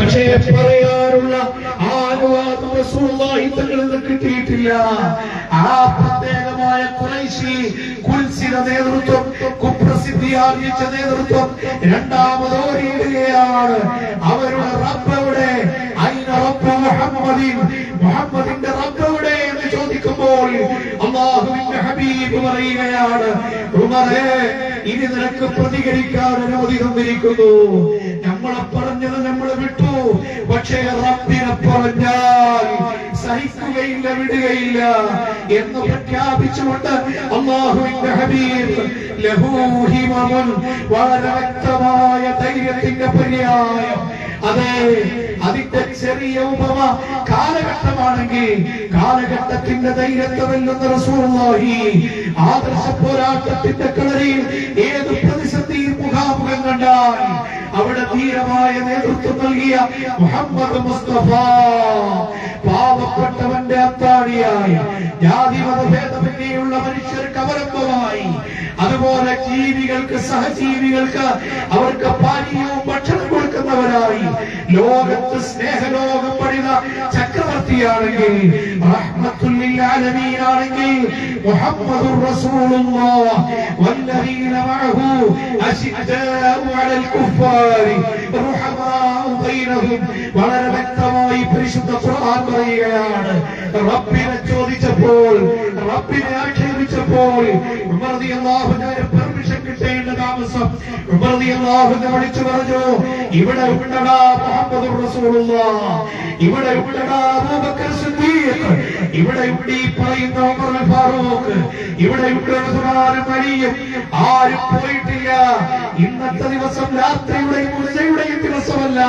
പക്ഷേ പറയാനുള്ള ആ അനുവാദം തങ്ങളിൽ കിട്ടിയിട്ടില്ല. ആ പ്രത്യേകമായ കുറൈശി കുൽസിത നേതൃത്വം കുപ്രസിദ്ധി ആർജിച്ച നേതൃത്വം രണ്ടാമത് ഓടിയിടുകയാണ് അവരുടെ റബ്ബവിടെ റബ്ബ് മുഹമ്മദിൻ. മുഹമ്മദിന്റെ റബ്ബവിടെ എന്ന് ചോദിക്കുമ്പോൾ അള്ളാഹുവിന്റെ ഹബീബ് പറയുകയാണ് ഉമറേ ഇനി നിനക്ക് പ്രതികരിക്കാൻ അനുമതി തന്നിരിക്കുന്നു. നമ്മളെ പറഞ്ഞത് നമ്മൾ വിട്ടു. പക്ഷേ റബ്ബിനെ പറഞ്ഞാൽ സഹിക്കുകയില്ല വിടുകയില്ല എന്ന് പ്രഖ്യാപിച്ചുകൊണ്ട് അള്ളാഹുവിന്റെ ഹബീബ് ലഹൂഹിമമുൻ വളരെ വ്യക്തമായ ധൈര്യത്തിന്റെ പര്യായം അതെ അതിന്റെ ചെറിയ ഉപമ കാലഘട്ടമാണെങ്കിൽ കാലഘട്ടത്തിന്റെ ധൈര്യത്തെ വെല്ലുന്ന ആദർശ പോരാട്ടത്തിന്റെ കളരിയിൽ ഏത് പ്രതിസന്ധി മുഖാമുഖം കണ്ടാൽ അവിടെ ധീരമായ നേതൃത്വം നൽകിയ മുഹമ്മദ് മുസ്തഫ പാവപ്പെട്ടവന്റെ അത്താണിയായ ജാതി മതഭേദമന്യുള്ള മനുഷ്യർക്ക് അവലംബമായി അതുപോലെ ജീവികൾക്ക് സഹജീവികൾക്ക് അവർക്ക് പാനീയവും ഭക്ഷണം കൊടുക്കുന്നവരായി ലോകത്ത് സ്നേഹലോകം പണിത ചക്രവർത്തിയാണെങ്കിൽ റഹ്മത്തുല്ലാലമീനാണെങ്കിൽ മുഹമ്മദുർ റസൂലുള്ളാഹ്. വല്ലദീന മഅഹു അശിദ്ദാഉ അലൽ കുഫാരി റുഹമാഉ ബൈനഹും. വളരെ വ്യക്തമായി പരിശുദ്ധ ഖുർആൻ പറയുകയാണ്. റബ്ബിനെ ചോദിച്ചപ്പോൾ റബ്ബിനെ ആക്ഷേപിച്ചപ്പോൾ ഉമർ റളിയല്ലാഹു അൻഹു വിളിച്ചു പറഞ്ഞു ഇവിടെ ഉണ്ടടാ ഇവിടെ ഉണ്ടടാ ഇവിടെ ഫാറൂഖ് ഇവിടെ പോയിട്ടില്ല. ഇന്നത്തെ ദിവസം രാത്രിയുടെയും ദിവസമല്ല.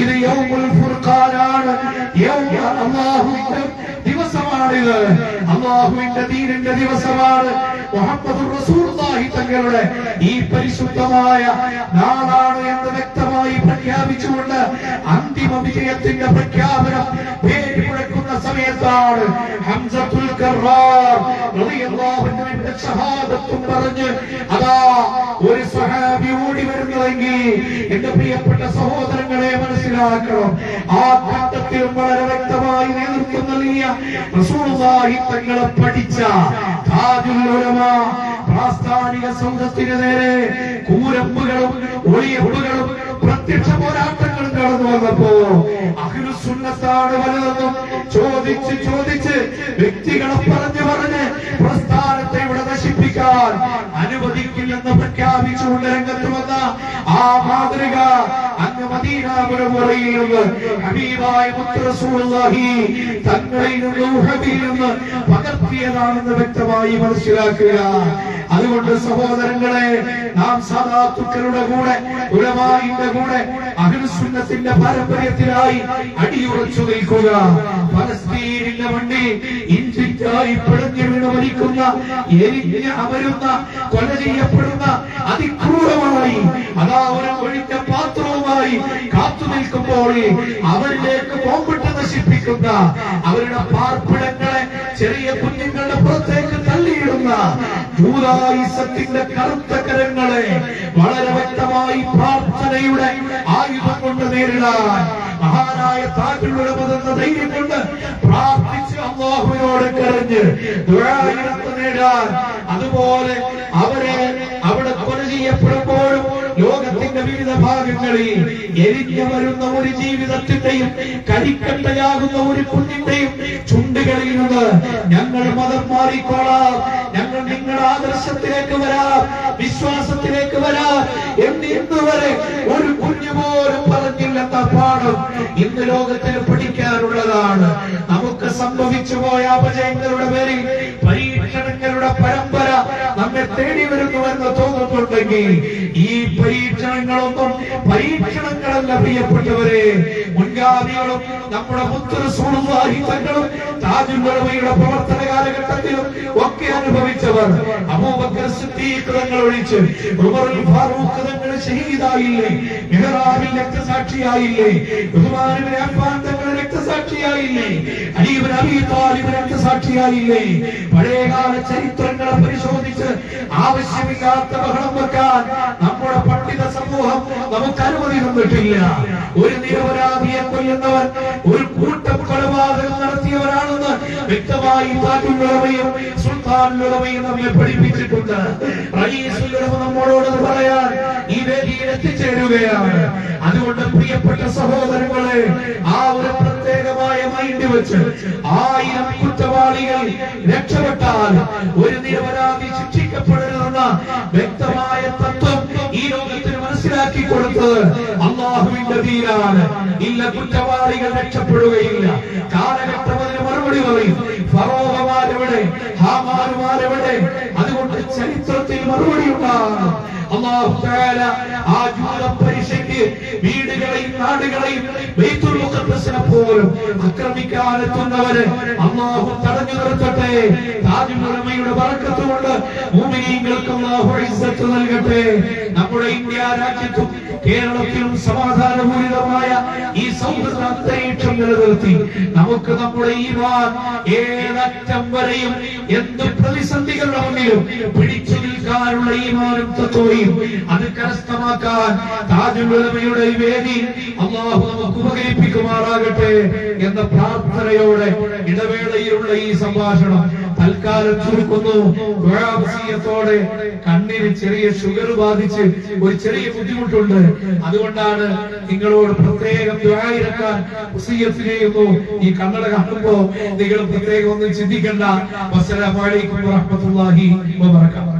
ഇത് യൗമുൽ ഫുർഖാനാണ്. ദിവസമാണിത്. അള്ളാഹുവിന്റെ ദീനിന്റെ ദിവസമാണ് മുഹമ്മദ് റസൂലുള്ളാഹി തങ്ങളുടെ ഈ പരിശുദ്ധമായ നാളാണ് എന്ന് വ്യക്തമായി പ്രഖ്യാപിച്ചുകൊണ്ട് അന്തിമ വിജയത്തിന്റെ പ്രഖ്യാപനം പേര് മുഴക്കുന്ന സമയത്താണ് ഹംസത്തുൽ പറഞ്ഞ് അതാ ഒരു സഹാബി ഓടി വരുന്നതെങ്കിൽ എന്റെ പ്രിയപ്പെട്ട സഹോദരങ്ങളെ മനസ്സിലാക്കണം. ആ ഘട്ടത്തിൽ വളരെ വ്യക്തമായി നേതൃത്വം നൽകിയ തങ്ങളെ പഠിച്ച താജുൽ പ്രാസ്ഥാനിക സൗധത്തിന് നേരെ കൂരമ്പുകളും ഒളിയമ്പുകളും പ്രത്യക്ഷ പോരാട്ടങ്ങളും കടന്നു വന്നപ്പോ അഹിനുസുന്നത്താണ് വലുതെന്നും ചോദിച്ച് ചോദിച്ച് വ്യക്തികളെ പറഞ്ഞു പറഞ്ഞ് പ്രസ്ഥാനത്തെ ഇവിടെ നശിപ്പിക്കാൻ അനുവദിക്കില്ലെന്ന് പ്രഖ്യാപിച്ചുകൊണ്ട് രംഗത്ത് വന്ന ആ മാതൃക അങ്ങ് മദീനാപുരം ഹബീബായ മുത്ത് റസൂലുള്ളാഹി തങ്ങളിൽ നിന്ന് പകർത്തിയതാണെന്ന് വ്യക്തമായി മനസ്സിലാക്കുക. അതുകൊണ്ട് സഹോദരങ്ങളെ നാം സാധാത്തുക്കളുടെ കൂടെ ഉലമായിന്റെ കൂടെ അഹിർസുന്നത്തിന്റെ പാരമ്പര്യത്തിനായി അടിയുറച്ചു നിൽക്കുക. ഫലസ്തീനിന്റെ മണ്ണിൽ ഇഞ്ചിറ്റായി പിടഞ്ഞു വീണ് മരിക്കുന്ന എരിഞ്ഞ് അമരുന്ന കൊല ചെയ്യപ്പെടുന്ന അതിക്രൂരമായി അതാ ഒരു ഒഴിഞ്ഞ പാത്രവുമായി കാത്തു നിൽക്കുമ്പോൾ അവരിലേക്ക് ബോംബിട്ട് നശിപ്പിക്കുന്ന അവരുടെ പാർപ്പിടങ്ങളെ ചെറിയ കുഞ്ഞുങ്ങളുടെ പുറത്തേക്ക് തള്ളിയിടുന്ന ജൂതായുസത്തിന്റെ കറുത്ത കരങ്ങളെ വളരെ വ്യക്തമായി പ്രാർത്ഥനയുടെ ആയുധം കൊണ്ട് നേരിടാൻ മഹാനായ താങ്കളുടെ മുതിർന്ന ധൈര്യം കൊണ്ട് പ്രാർത്ഥിച്ച് അള്ളാഹുവിനോട് കരഞ്ഞ് നേടാൻ അതുപോലെ അവരെ അവിടെ കൊല ചെയ്യപ്പെടുമ്പോഴും ലോകത്തിന്റെ വിവിധ ഭാഗങ്ങളിൽ എരിഞ്ഞു വരുന്ന ഒരു ജീവിതത്തിന്റെയും കരിക്കട്ടയാകുന്ന ഒരു കുഞ്ഞിന്റെയും ചുണ്ടുകളിൽ നിന്ന് ഞങ്ങൾ മതം മാറിക്കോളാം. ഞങ്ങൾ നിങ്ങളുടെ ആദർശത്തിലേക്ക് വരാം വിശ്വാസത്തിലേക്ക് വരാം എന്ന് ഇന്നുവരെ ഒരു കുഞ്ഞു പോലും പറഞ്ഞില്ലെന്ന പാഠം ഇന്ന് ലോകത്തിൽ പഠിക്കാനുള്ളതാണ്. നമുക്ക് സംഭവിച്ചു പോയ അപജയങ്ങളുടെ പേരിൽ പരീക്ഷണങ്ങളുടെ പരമ്പര നമ്മെ തേടി വരുന്നുവെന്ന് തോന്നുന്നുണ്ടെങ്കിൽ ഈ പരീക്ഷണങ്ങളൊന്നും പരീക്ഷണങ്ങളല്ല പ്രിയപ്പെട്ടവരെ. മുൻഗാമികളും നമ്മുടെ മുത്തരസൂളും താജുല്ലയുടെ പ്രവർത്തന കാലഘട്ടത്തിലും ഒക്കെ അനുഭവിച്ചവർ അബൂബക്കർ സിദ്ദീഖ് ഒഴിച്ച് ഉമറുൽ ഫാറൂഖ് തങ്ങൾ ഷഹീദായില്ലേ മെഹ്റാബിൽ രക്തസാക്ഷിയായില്ലേ തങ്ങൾ രക്തസാക്ഷിയായില്ലേ? അലീബൻ അബീ താലിബ് രക്തസാക്ഷിയായില്ലേ? പഴയകാല ചരിത്രങ്ങളെ പരിശോധിച്ച് ആവശ്യമില്ലാത്ത ബഹളം വെക്കാൻ നമ്മുടെ പണ്ഡിത സമൂഹം നമുക്ക് അനുമതി തന്നിട്ടില്ല. ഒരു നിരപരാധിയെ കൊല്ലുന്നവൻ ഒരു കൂട്ടം കൊലപാതകം നടത്തിയവരാണെന്ന് വ്യക്തമായി താജുലുറമയും സുൽത്താനുലമയും നമ്മെ പഠിപ്പിച്ചിട്ടുണ്ട്. റയീസുള്ളവ നമ്മളോട് പറയാൻ ഈ വേദിയിൽ എത്തിച്ചേരുകയാണ്. അതുകൊണ്ട് പ്രിയപ്പെട്ട സഹോദരങ്ങളെ ആ ഒരു വെച്ച് ആയിരം കുറ്റവാളികൾ രക്ഷപ്പെട്ടാൽ ഒരു നിരപരാധി ശിക്ഷിക്കപ്പെടരുതെന്ന വ്യക്തമായ തത്വം ഈ ലോകത്തിന് മനസ്സിലാക്കി കൊടുത്തത് അള്ളാഹുവിന്റെ തീരാണ് ഇല്ല കുറ്റവാളികൾ രക്ഷപ്പെടുകയില്ല. കാലഘട്ടം മറുപടി പറയും. ഫറോഹമാരവിടെ ഹാമാരുമാരെവിടെ? അതുകൊണ്ട് ചരിത്രത്തിൽ മറുപടി ഉണ്ടാകും അള്ളാഹു ആ ജൂത പരീക്ഷയ്ക്ക് വീടുകളെയും നാടുകളെയും ബൈത്തുൽ മുഖദ്ദസിനെ പോലും ആക്രമിക്കാനെത്തുന്നവരെ അള്ളാഹു തടഞ്ഞു നിർത്തട്ടെ. താജുലുലമയുടെ ബർക്കത്ത് കൊണ്ട് അള്ളാഹു ഇസ്സത്ത് നൽകട്ടെ. നമ്മുടെ ഇന്ത്യ രാജ്യത്തും കേരളത്തിലും സമാധാനപൂരിതമായ ഈ സൗഹൃദ അന്തരീക്ഷം നിലനിർത്തി നമുക്ക് നമ്മുടെ ഈ ഏതറ്റം വരെയും എന്ത് പ്രതിസന്ധികളുടെ മുന്നിലും പിടിച്ചു നിൽക്കാനുള്ള ഈമാനും തത്വയും അത് കരസ്ഥമാക്കാൻ താജുലമയുടെ വേദി അള്ളാഹു നമുക്ക് ഉപകരിപ്പിക്കുമാറാകട്ടെ എന്ന പ്രാർത്ഥനയോടെ ഇടവേളയിലുള്ള ഈ സംഭാഷണം തൽക്കാലം ചുരുക്കുന്നു. ദുആവസിയത്തോടെ കണ്ണിന് ചെറിയ ഷുഗർ ബാധിച്ച് ഒരു ചെറിയ ബുദ്ധിമുട്ടുണ്ട്. അതുകൊണ്ടാണ് നിങ്ങളോട് പ്രത്യേകം ദ്വായിരക്കാൻ വസിയത്ത് ചെയ്യുന്നു ഈ കണ്ണട കാണുമ്പോ നിങ്ങൾ പ്രത്യേകം ഒന്നും ചിന്തിക്കണ്ട. അസ്സലാമു അലൈക്കും വറഹ്മത്തുള്ളാഹി വബറകാതുഹു.